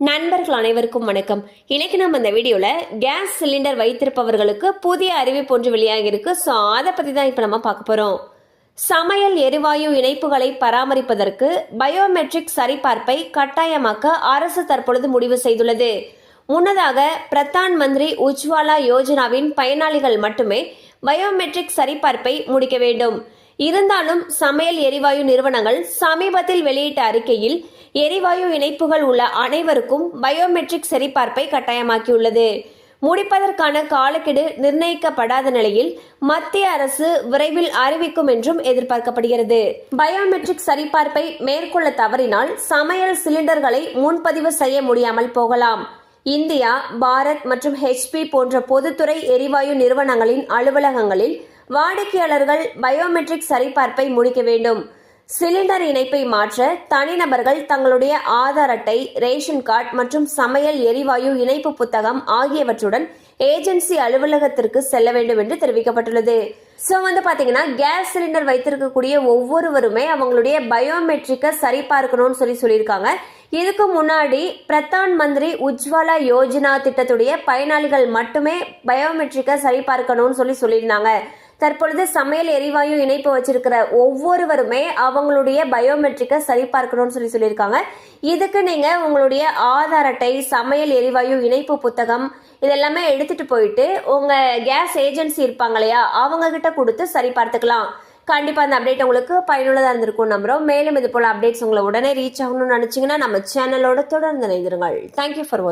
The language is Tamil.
நண்பர்கள் அனைவருக்கும் வணக்கம். இன்னைக்கு நம்ம இந்த வீடியோவில் கேஸ் சிலிண்டர் வைத்திருப்பவர்களுக்கு புதிய அறிவிப்பு ஒன்று வெளியாகி இருக்கு ஸோ அதை பற்றி தான் இப்போ நம்ம பார்க்க போகிறோம் சமையல் எரிவாயு இணைப்புகளை பராமரிப்பதற்கு பயோமெட்ரிக் சரிபார்ப்பை கட்டாயமாக்க அரசு தற்பொழுது முடிவு செய்துள்ளது. முன்னதாக பிரதான் மந்திரி உஜ்வாலா யோஜனாவின் பயனாளிகள் மட்டுமே பயோமெட்ரிக் சரிபார்ப்பை முடிக்க வேண்டும். இருந்தாலும் சமையல் எரிவாயு நிறுவனங்கள் சமீபத்தில் வெளியிட்ட அறிக்கையில் எரிவாயு இணைப்புகள் உள்ள அனைவருக்கும் பயோமெட்ரிக் சரிபார்ப்பை கட்டாயமாக்கியுள்ளது. முடிப்பதற்கான காலக்கெடு நிர்ணயிக்கப்படாத நிலையில் மத்திய அரசு விரைவில் அறிவிக்கும் என்றும் எதிர்பார்க்கப்படுகிறது. பயோமெட்ரிக் சரிபார்ப்பை மேற்கொள்ள தவறினால் சமையல் சிலிண்டர்களை முன்பதிவு செய்ய முடியாமல் போகலாம். இந்தியா பாரத் மற்றும் ஹெச்பி போன்ற பொதுத்துறை எரிவாயு நிறுவனங்களின் அலுவலகங்களில் வாடிக்கையாளர்கள் பயோமெட்ரிக் சரிபார்ப்பை முடிக்க வேண்டும். சிலிண்டர் இணைப்பை மாற்ற தனிநபர்கள் தங்களுடைய ஆதார் அட்டை ரேஷன் கார்டு மற்றும் சமையல் எரிவாயு இணைப்பு புத்தகம் ஆகியவற்றுடன் ஏஜென்சி அலுவலகத்திற்கு செல்ல வேண்டும் என்று தெரிவிக்கப்பட்டுள்ளது. ஸோ வந்து பார்த்தீங்கன்னா கேஸ் சிலிண்டர் வைத்திருக்கக்கூடிய ஒவ்வொருவருமே அவங்களுடைய பயோமெட்ரிக்கை சரிபார்க்கணும்னு சொல்லி சொல்லியிருக்காங்க. இதுக்கு முன்னாடி பிரதான் மந்திரி உஜ்வாலா யோஜனா திட்டத்துடைய பயனாளிகள் மட்டுமே பயோமெட்ரிக்கை சரிபார்க்கணும்னு சொல்லி சொல்லியிருந்தாங்க. தற்பொழுது சமையல் எரிவாயு இணைப்பு வச்சிருக்கிற ஒவ்வொருவருமே அவங்களுடைய பயோமெட்ரிக்கை சரிபார்க்கணும்னு சொல்லி சொல்லியிருக்காங்க. இதுக்கு நீங்க உங்களுடைய ஆதார் அட்டை சமையல் எரிவாயு இணைப்பு புத்தகம் இதெல்லாமே எடுத்துட்டு போயிட்டு உங்க கேஸ் ஏஜென்சி இருப்பாங்க இல்லையா அவங்க கிட்ட கொடுத்து சரி பார்த்துக்கலாம் கண்டிப்பா அந்த அப்டேட் உங்களுக்கு பயனுள்ளதா இருந்திருக்கும் நம்புறோம். மேலும் இது போல அப்டேட்ஸ் உங்களை உடனே ரீச் ஆகணும்னு நினைச்சீங்கன்னா நம்ம சேனலோட தொடர்ந்து இணைந்திருங்கள். Thank you for